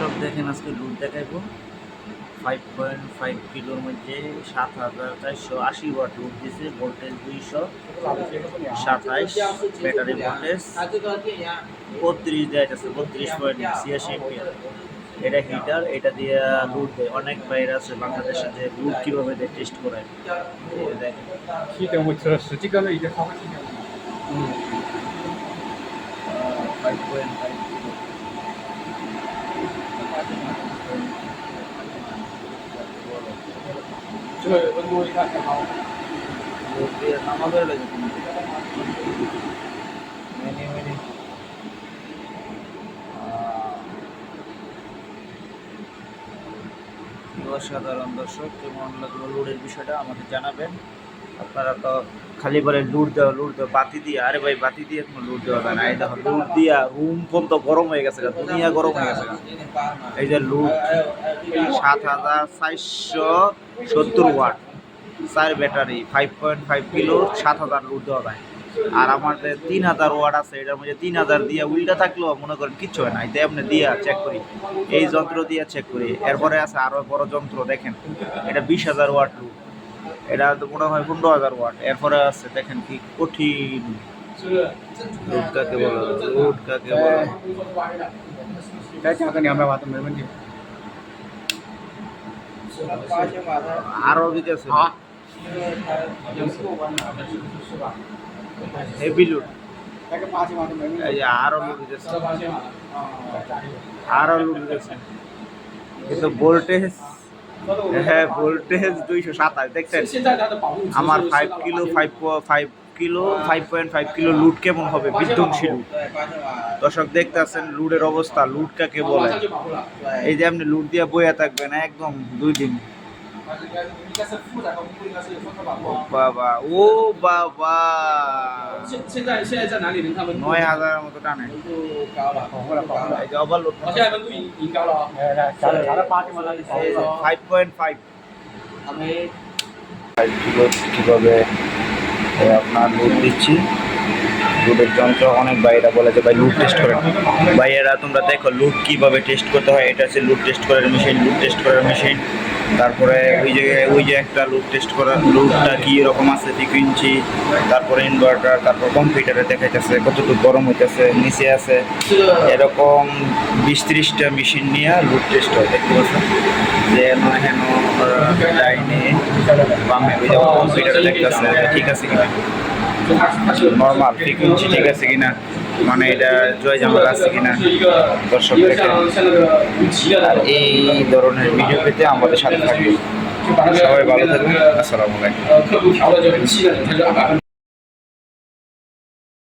সব দেখেন আজকে দুধ দেখাইব। ফাইভ পয়েন্ট ফাইভ কিলোর মধ্যে সাত হাজার চারশো আশি ওয়াট দুধ দিয়েছে ভোল্টেজ দুইশো সাতাইশ ব্যাটারি ভোল্টেজ বত্রিশ দেয় আছে বত্রিশ পয়েন্ট ছিয়াশি এটা হিটার এটা দিয়ে দুধ দেয়। অনেক বাইরে আছে বাংলাদেশে যে দুধ কীভাবে দেয় টেস্ট করে দেখেন। ফাইভ পয়েন্ট ফাইভ অসাধারণ দর্শক কেমন লাগল লোডের বিষয়টা আমাকে জানাবেন। আপনারা তো খালি বলে লুট দেওয়া লুট দেওয়া, বাতি দিয়ে, আরে ভাই, বাতি দিয়ে কোনো লুট দেওয়া যায় না। এই দেখো, লুট দিয়া রুম পর্যন্ত গরম হয়ে গেছে দুনিয়া গরম হয়ে গেছে এই যে লুট, সাত হাজার চারশো সত্তর ওয়াট। চার battery five point five kilo সাত হাজার লুট দেওয়া যায়। আর আমার যে তিন হাজার ওয়াট আছে, এটার মধ্যে তিন হাজার দিয়ে উল্টা থাকলেও মনে করেন কিচ্ছু হয় না এটা আপনি দিয়া চেক করি। এই যন্ত্র দিয়ে চেক করি। এরপরে আছে আরও বড় যন্ত্র, দেখেন, এটা বিশ হাজার ওয়াট লুট। এটা তো মনে হয় পনেরো হাজার ওয়াট এরপরে আছে দেখেন কি কঠিন রোড কাকে বলো রোড কাকে বলো আমরা বাতাম নেবেন আরো দিকে আছে হেভি লোড আরো লোড দিতেছে আরো লোড দিতেছে কিন্তু ভোল্টেজ হ্যাঁ ভোল্টেজ দুইশো সাতাশ দেখছেন? আমার five kilo five five kilo five point five kilo লুট কেমন হবে? বিধ্বংসী লুট দর্শক দেখতে লুটের অবস্থা লুট কাকে বলে? এই যে আপনি লুট দিয়ে বইয়া থাকবেন একদম দুই দিন। বাবা, ও বাবা। নয় মতো টানে। ফাইভ পয়েন্ট ফাইভ কীভাবে আপনার লুট দিচ্ছি? লুটের যন্ত্র অনেক ভাইয়েরা বলেছে, ভাই লুট টেস্ট করেন। ভাইয়েরা তোমরা দেখো লুট কীভাবে টেস্ট করতে হয়? এটা হচ্ছে লুট টেস্ট করার মেশিন লুট টেস্ট করার মেশিন তারপরে ওই যে ওই যে একটা লুট টেস্ট করা লুটটা কি রকম আছে ফ্রিকুয়েন্সি তারপরে ইনভার্টার তারপর কম্পিউটারে দেখাইতেছে কতটুকু গরম হইতেছে নিচে আছে। এরকম বিশ ত্রিশটা মেশিন নিয়ে লুট টেস্ট হয় দেখতে পাচ্ছেন? যে হেন হেন ডাইনে বামে ওই যেমন কম্পিউটারে দেখতেছে ঠিক আছে কিনা? আচ্ছা, আচ্ছা। নর্মাল ফ্রিকুয়েন্সি ঠিক আছে কিনা? মানে এটা জয় জামাল আছে কিনা দর্শকদের আর এই ধরনের ভিডিও পেতে আমাদের সাথে থাকবে সবাই ভালো থাকবেন। আসসালামু আলাইকুম।